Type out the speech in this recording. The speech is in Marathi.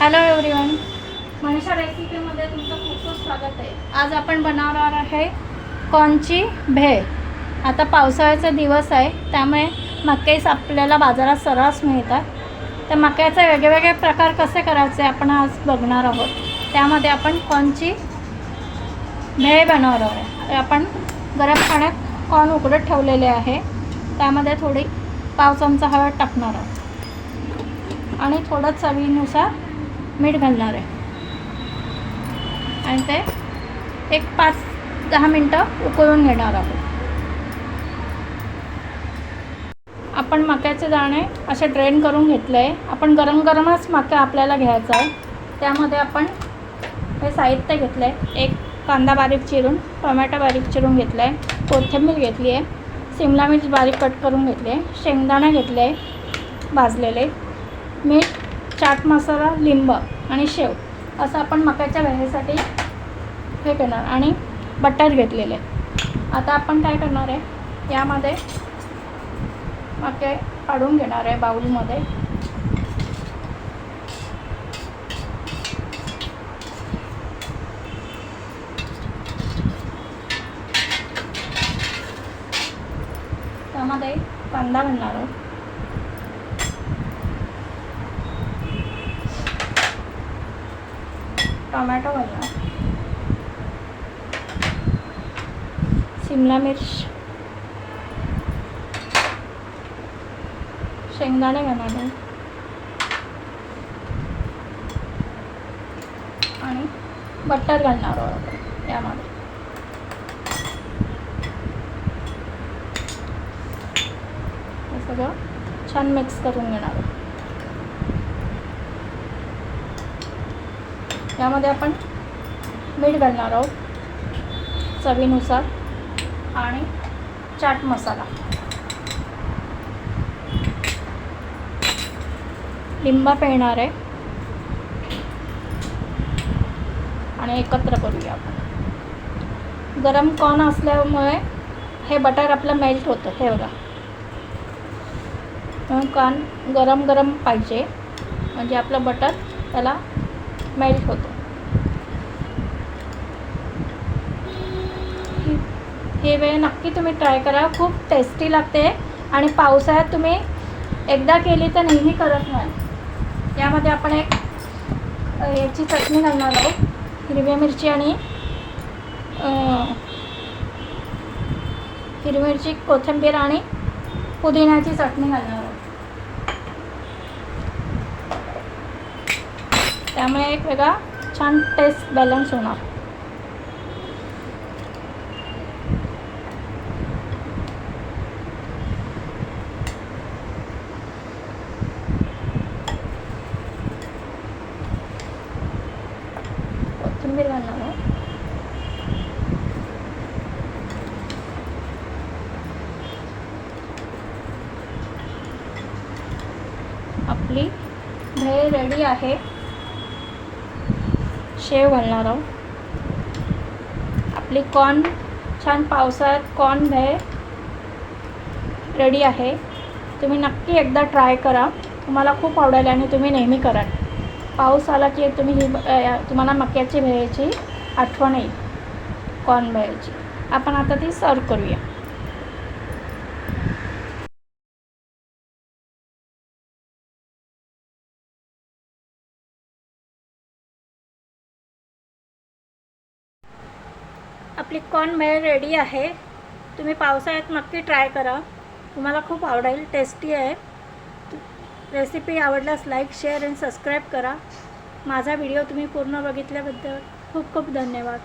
हॅलो एवरीवन मनीषा रेसिपीमध्ये तुमचं खूप खूप स्वागत आहे. आज आपण बनवणार आहे कॉर्नची भेळ. आता पावसाळ्याचा दिवस आहे त्यामुळे मकेस आपल्याला बाजारात सर्रास मिळतात. तर मक्याचे वेगवेगळे प्रकार कसे करायचे आपण आज बघणार आहोत. त्यामध्ये आपण कॉर्नची भेळ बनवणार आहोत. तर आपण गरम पाण्यात कॉर्न उकडत ठेवलेले आहे. त्यामध्ये थोडी पाव चमचा हळद टाकणार आहोत. आणि थोडं चवीनुसार मीठ घालणार आहे. आणि ते एक पाच दहा मिनटं उकळून घेणार आहोत. आपण मक्याचे दाणे असे ड्रेन करून घेतले. आहे आपण गरम गरमच मका आपल्याला घ्यायचा आहे. त्यामध्ये आपण हे साहित्य घेतलं आहे एक कांदा बारीक चिरून टोमॅटो बारीक चिरून घेतला आहे कोथिंबीर घेतली आहे. सिमला मिर्च बारीक कट करून घेतली आहे. शेंगदाणे घेतले आहे भाजलेले. मीठ चाट मसाला लिंब आणि शेव असं आपण मक्याच्या वेळेसाठी हे करणार आणि बटर घेतलेले. आता आपण काय करणार आहे? यामध्ये मके काढून घेणार आहे बाऊलमध्ये त्यामध्ये कांदा घालणार आहोत. टोमॅटो घालणार शिमला मिर्च. शेंगदाणे घालणार आणि बटर घालणार आहोत यामध्ये. हे सगळं छान मिक्स करून घेणार यामध्ये आपण मीठ घालणार आहोत चवीनुसार आणि चाट मसाला. लिंबा पिळणार आहे. आणि एकत्र करूया आपण. गरम कॉर्न असल्यामुळे हे बटर आपलं मेल्ट होतं हे बघा. म्हणून कॉर्न गरम गरम पाहिजे. म्हणजे आपलं बटर त्याला मेल्ट होतो. हे वेळ नक्की तुम्ही ट्राय करा. खूप टेस्टी लागते आणि पावसाळ्यात तुम्ही एकदा केली तर नेहमी करत नाही यामध्ये आपण एक याची चटणी घालणार आहोत. हिरव्या मिरची आणि हिरवी मिरची कोथिंबीर आणि पुदिन्याची चटणी घालणार आहोत त्यामुळे एक वेगळा छान टेस्ट बॅलन्स होणार. कोथिंबीर घालणार आहे. आपली भेळ रेडी आहे. शेव घालणार आहोत. आपली कॉर्न छान पावसाळ्यात कॉर्न भेळ रेडी आहे. तुम्ही नक्की एकदा ट्राय करा. तुम्हाला खूप आवडेल आणि तुम्ही नेहमी कराल. पाऊस आला की तुम्ही ही तुम्हाला मक्याची भेळची आठवण येईल कॉर्न भेळची आपण आता ती सर्व करूया. आपली कॉर्न मेळ रेडी आहे. तुम्ही पावसाळ्यात नक्की ट्राय करा. तुम्हाला खूप आवडेल टेस्टी आहे. रेसिपी आवडल्यास लाईक शेअर आणि सबस्क्राईब करा. माझा व्हिडिओ तुम्ही पूर्ण बघितल्याबद्दल खूप खूप धन्यवाद.